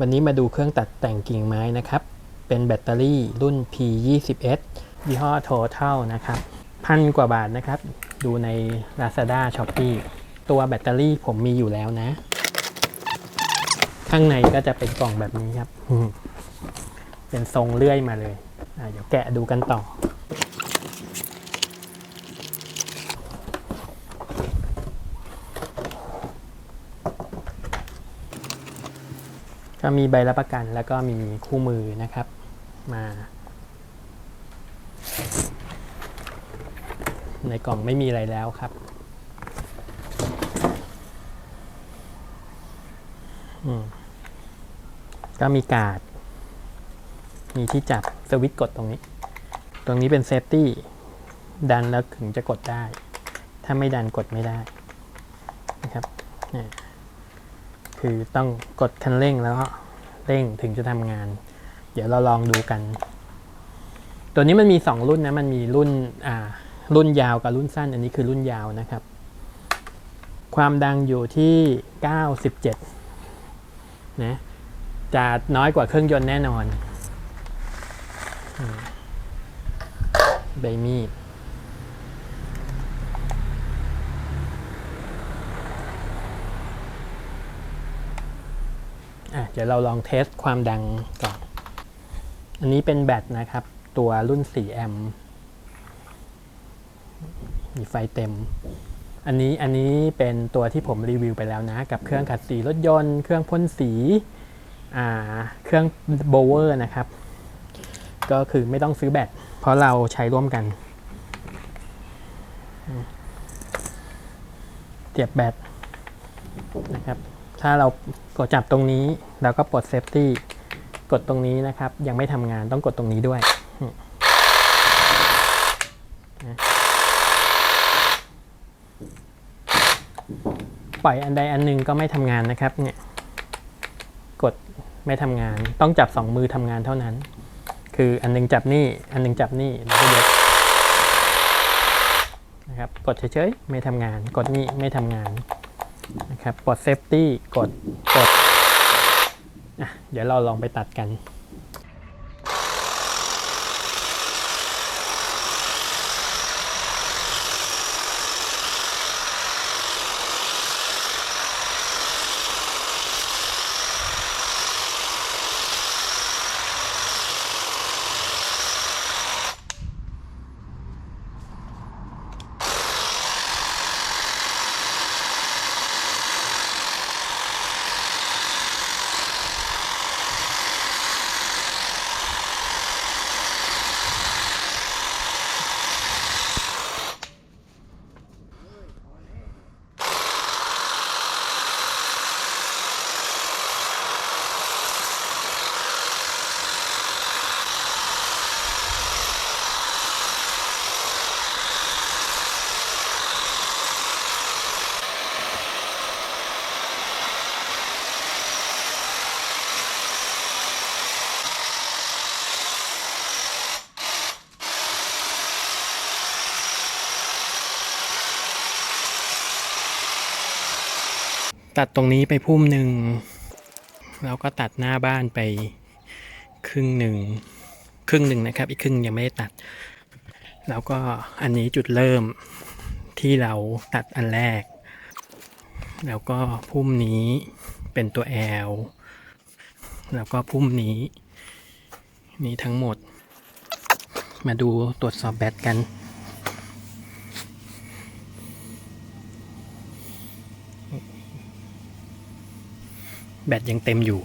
วันนี้มาดูเครื่องตัดแต่งกิ่งไม้นะครับ เป็นแบตเตอรี่รุ่น P21 ยี่ห้อ Total นะครับ พันกว่าบาทนะครับ ดูใน Lazada Shopee ตัวแบตเตอรี่ผมมีอยู่แล้วนะ ข้างในก็จะเป็นกล่องแบบนี้ครับ เป็นทรงเลื่อยมาเลยเดี๋ยวแกะดูกันต่อ ก็มีใบรับประกันแล้วก็มีคู่มือนะครับมาในกล่องไม่มีอะไรแล้วครับ ก็มีการ์ดมีที่จับสวิตช์กดตรงนี้ ตรงนี้เป็นเซฟตี้ ดันแล้วถึงจะกดได้ ถ้าไม่ดันกดไม่ได้นะครับนี่ คือต้องกดคันเร่งแล้วก็เร่งถึงจะทำงาน เดี๋ยวเราลองดูกัน ตัวนี้มันมี 2 รุ่นนะมันมีรุ่นอ่ารุ่นยาวกับรุ่นสั้น อันนี้คือรุ่นยาวนะครับ ความดังอยู่ที่ 97 นะจะน้อยกว่าเครื่องยนต์แน่นอนใบมีด เดี๋ยวเราลองเทสความดังก่อน อันนี้เป็นแบตนะครับ ตัวรุ่น 4 แอมป์ มีไฟเต็ม อันนี้อันนี้เป็นตัวที่ผมรีวิวไปแล้วนะ กับเครื่องขัดสีรถยนต์ เครื่องพ่นสี เครื่องโบเวอร์นะครับ ก็คือไม่ต้องซื้อแบต เพราะเราใช้ร่วมกัน เสียบแบตนะครับ ถ้าเรากดจับตรงนี้แล้วก็ปลดเซฟตี้กดตรงนี้นะครับ ยังไม่ทำงานต้องกดตรงนี้ด้วยปล่อยอันใดอันหนึ่งก็ไม่ทำงานนะครับเนี่ยกดไม่ทำงานต้องจับสองมือทำงานเท่านั้น คืออันหนึงจับนี่ อันหนึงจับนี่แล้วก็ยกนะครับกดเฉยๆไม่ทำงาน กดนี่ไม่ทำงาน ครับปลดเซฟตี้กดกดอะเดี๋ยวเราลองไปตัดกัน ตัดตรงนี้ไปพุ่มหนึ่งแล้วก็ตัดหน้าบ้านไปครึ่งหนึ่งครึ่งหนึ่งนะครับ อีกครึ่งยังไม่ได้ตัด แล้วก็อันนี้จุดเริ่มที่เราตัดอันแรก แล้วก็พุ่มนี้เป็นตัว L แล้วก็พุ่มนี้ นี่ทั้งหมด มาดูตรวจสอบแบตกัน แบตยังเต็มอยู่